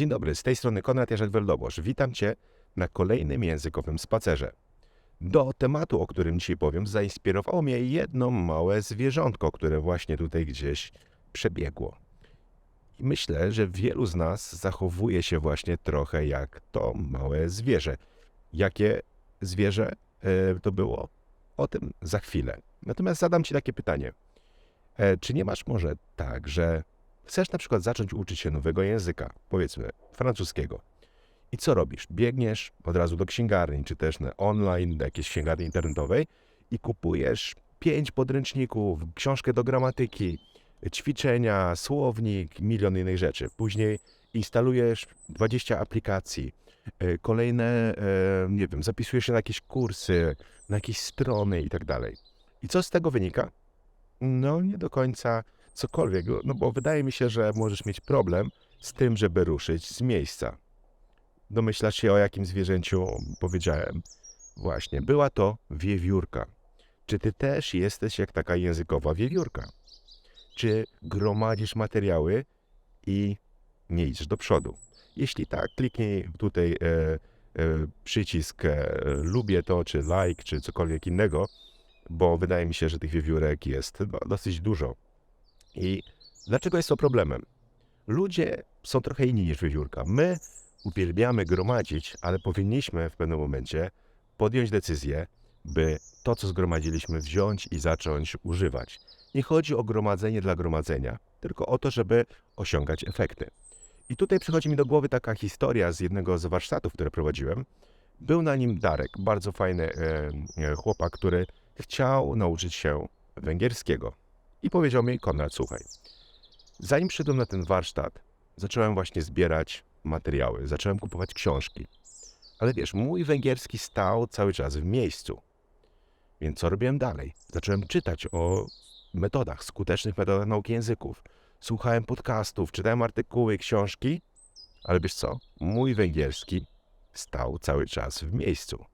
Dzień dobry, z tej strony Konrad Jerzek-Weldobosz. Witam Cię na kolejnym językowym spacerze. Do tematu, o którym dzisiaj powiem, zainspirowało mnie jedno małe zwierzątko, które właśnie tutaj gdzieś przebiegło. I myślę, że wielu z nas zachowuje się właśnie trochę jak to małe zwierzę. Jakie zwierzę e, to było? O tym za chwilę. Natomiast zadam Ci takie pytanie. E, Czy nie masz może tak, że chcesz na przykład zacząć uczyć się nowego języka, powiedzmy francuskiego. I co robisz? Biegniesz od razu do księgarni, czy też na online, do jakiejś księgarni internetowej i kupujesz pięć podręczników, książkę do gramatyki, ćwiczenia, słownik, milion innych rzeczy. Później instalujesz 20 aplikacji, e, kolejne, e, nie wiem, zapisujesz się na jakieś kursy, na jakieś strony i tak dalej. I co z tego wynika? No, nie do końca cokolwiek, no bo wydaje mi się, że możesz mieć problem z tym, żeby ruszyć z miejsca. Domyślasz się, o jakim zwierzęciu powiedziałem. Właśnie, była to wiewiórka. Czy ty też jesteś jak taka językowa wiewiórka? Czy gromadzisz materiały i nie idziesz do przodu? Jeśli tak, kliknij tutaj e, e, przycisk e, lubię to, czy like, czy cokolwiek innego, bo wydaje mi się, że tych wiewiórek jest dosyć dużo. I dlaczego jest to problemem? Ludzie są trochę inni niż wiewiórka. My uwielbiamy gromadzić, ale powinniśmy w pewnym momencie podjąć decyzję, by to, co zgromadziliśmy, wziąć i zacząć używać. Nie chodzi o gromadzenie dla gromadzenia, tylko o to, żeby osiągać efekty. I tutaj przychodzi mi do głowy taka historia z jednego z warsztatów, które prowadziłem. Był na nim Darek, bardzo fajny e, e, chłopak, który chciał nauczyć się węgierskiego. I powiedział mi, Konrad, słuchaj, zanim przyszedłem na ten warsztat, zacząłem właśnie zbierać materiały, zacząłem kupować książki. Ale wiesz, mój węgierski stał cały czas w miejscu. Więc co robiłem dalej? Zacząłem czytać o metodach, skutecznych metodach nauki języków. Słuchałem podcastów, czytałem artykuły, książki, ale wiesz co? Mój węgierski stał cały czas w miejscu.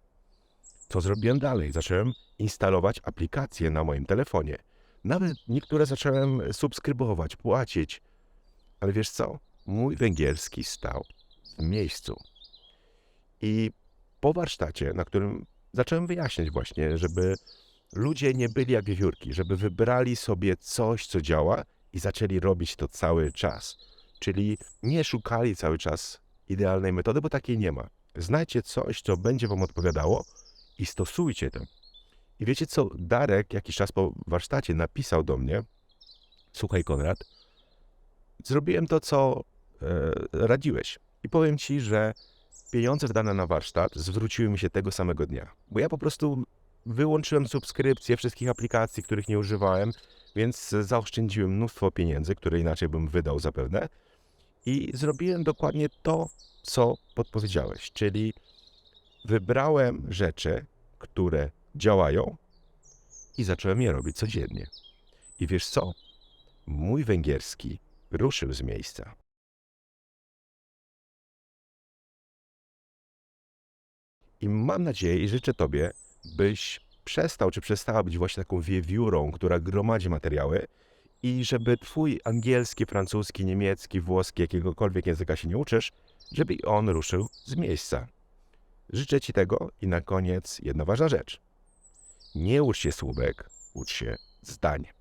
Co zrobiłem dalej? Zacząłem instalować aplikacje na moim telefonie. Nawet niektóre zacząłem subskrybować, płacić. Ale wiesz co? Mój węgierski stał w miejscu. I po warsztacie, na którym zacząłem wyjaśniać właśnie, żeby ludzie nie byli jak wiewiórki, żeby wybrali sobie coś, co działa i zaczęli robić to cały czas. Czyli nie szukali cały czas idealnej metody, bo takiej nie ma. Znajdźcie coś, co będzie wam odpowiadało i stosujcie to. I wiecie co? Darek jakiś czas po warsztacie napisał do mnie: Słuchaj, Konrad, zrobiłem to, co e, radziłeś. I powiem ci, że pieniądze wydane na warsztat zwróciły mi się tego samego dnia. Bo ja po prostu wyłączyłem subskrypcję wszystkich aplikacji, których nie używałem, więc zaoszczędziłem mnóstwo pieniędzy, które inaczej bym wydał zapewne. I zrobiłem dokładnie to, co podpowiedziałeś, czyli wybrałem rzeczy, które działają i zacząłem je robić codziennie. I wiesz co? Mój węgierski ruszył z miejsca. I mam nadzieję i życzę Tobie, byś przestał czy przestała być właśnie taką wiewiórą, która gromadzi materiały i żeby Twój angielski, francuski, niemiecki, włoski, jakiegokolwiek języka się nie uczysz, żeby on ruszył z miejsca. Życzę Ci tego i na koniec jedna ważna rzecz. Nie ucz się słówek, ucz się zdań.